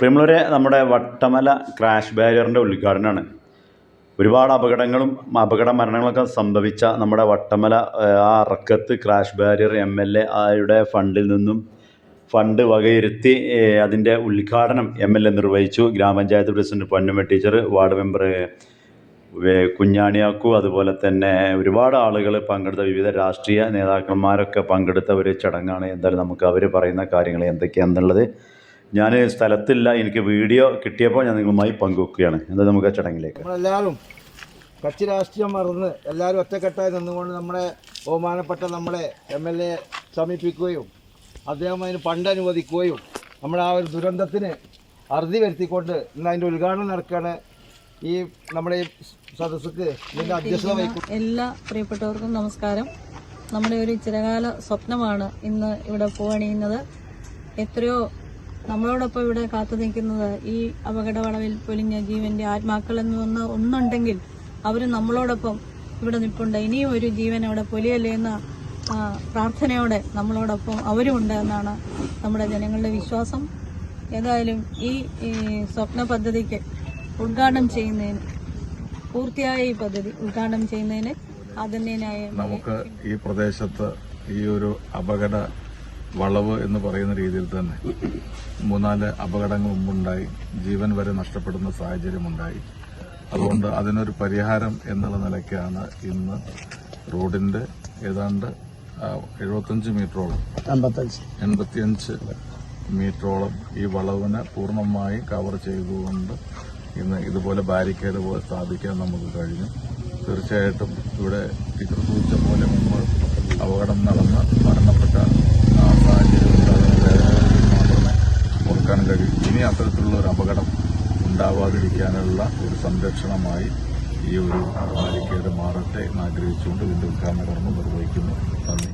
പ്രിയമുള്ളവരെ നമ്മുടെ വട്ടമല ക്രാഷ് ബാരിയറിന്റെ ഉദ്ഘാടനമാണ്. ഒരുപാട് അപകടങ്ങളും അപകട മരണങ്ങളൊക്കെ സംഭവിച്ച നമ്മുടെ വട്ടമല ആ അറക്കത്ത് crash barrier M L A ആയുടെ ഫണ്ടിൽ നിന്നും ഫണ്ട് വകയിരുത്തി അതിന്റെ ഉദ്ഘാടനം എം എൽ എ നിർവഹിച്ചു. ഗ്രാമപഞ്ചായത്ത് president Ponnamma teacher ward member കുഞ്ഞാണിയാക്കു അതുപോലെ തന്നെ ഒരുപാട് ആളുകൾ പങ്കെടുത്ത വിവിധ രാഷ്ട്രീയ നേതാക്കന്മാരൊക്കെ പങ്കെടുത്ത ഒരു ചടങ്ങാണ്. എന്തായാലും നമുക്ക് അവർ പറയുന്ന കാര്യങ്ങൾ എന്തൊക്കെയാണെന്നുള്ളത് ഞാൻ സ്ഥലത്തില്ല എനിക്ക് വീഡിയോ കിട്ടിയപ്പോൾ ഞാൻ നിങ്ങളുമായി പങ്കുവെക്കുകയാണ്. എന്താ നമുക്ക് ആ ചടങ്ങിലേക്ക്? നമ്മളെല്ലാവരും കക്ഷി രാഷ്ട്രീയം മറന്ന് എല്ലാവരും ഒറ്റക്കെട്ടായി നിന്നുകൊണ്ട് നമ്മുടെ ബഹുമാനപ്പെട്ട നമ്മളെ എം എൽ എ സമീപിക്കുകയും അദ്ദേഹം അതിന് ഫണ്ട് അനുവദിക്കുകയും നമ്മുടെ ആ ഒരു ദുരന്തത്തിന് അറുതി വരുത്തിക്കൊണ്ട് ഇന്ന് അതിന്റെ ഉദ്ഘാടനം നടക്കുകയാണ് ഈ നമ്മുടെ ഈ സദസ്സുക്ക് ഇതിന്റെ അധ്യക്ഷത വഹിക്കും എല്ലാ പ്രിയപ്പെട്ടവർക്കും നമസ്കാരം. നമ്മുടെ ഒരു ചിരകാല സ്വപ്നമാണ് ഇന്ന് ഇവിടെ പൂവണിയുന്നത്. എത്രയോ നമ്മളോടൊപ്പം ഇവിടെ കാത്തു നിൽക്കുന്നത് ഈ അപകടവളവിൽ പൊലിഞ്ഞ ജീവന്റെ ആത്മാക്കൾ എന്ന് ഒന്ന് ഒന്നുണ്ടെങ്കിൽ അവർ നമ്മളോടൊപ്പം ഇവിടെ നിൽപ്പുണ്ട്. ഇനിയും ഒരു ജീവൻ അവിടെ പൊലിയല്ലേ എന്ന പ്രാർത്ഥനയോടെ നമ്മളോടൊപ്പം അവരും ഉണ്ട് എന്നാണ് നമ്മുടെ ജനങ്ങളുടെ വിശ്വാസം. ഏതായാലും ഈ സ്വപ്ന പദ്ധതിക്ക് ഉദ്ഘാടനം ചെയ്യുന്നതിന് പൂർത്തിയായ ഈ പദ്ധതി ഉദ്ഘാടനം ചെയ്യുന്നതിന് ആദരണീയനായ നമുക്ക് ഈ പ്രദേശത്ത് ഈ ഒരു അപകട വളവ് എന്ന് പറയുന്ന രീതിയിൽ തന്നെ മൂന്നാൽ അപകടങ്ങൾ മുമ്പുണ്ടായി. ജീവൻ വരെ നഷ്ടപ്പെടുന്ന സാഹചര്യമുണ്ടായി അതുകൊണ്ട് അതിനൊരു പരിഹാരം എന്നുള്ള നിലയ്ക്കാണ് ഇന്ന് റോഡിന്റെ ഏതാണ്ട് എഴുപത്തിയഞ്ച് എഴുപത്തഞ്ച് മീറ്ററോളം എൺപത്തിയഞ്ച് മീറ്ററോളം ഈ വളവിനെ പൂർണമായി കവർ ചെയ്തുകൊണ്ട് ഇന്ന് ഇതുപോലെ ബാരിക്കേഡ് പോലെ സ്ഥാപിക്കാൻ നമുക്ക് കഴിഞ്ഞു. തീർച്ചയായിട്ടും ഇവിടെ ടീച്ചർ സൂചിച്ച പോലെ മുമ്പ് ഉണ്ടാവാതിരിക്കാനുള്ള ഒരു സംരക്ഷണമായി ഈ ഒരു ബാരിക്കേഡ് മാറട്ടെ എന്ന് ആഗ്രഹിച്ചുകൊണ്ട് ഉദ്ഘാടന കർമ്മം നിർവഹിക്കുന്നു. നന്ദി.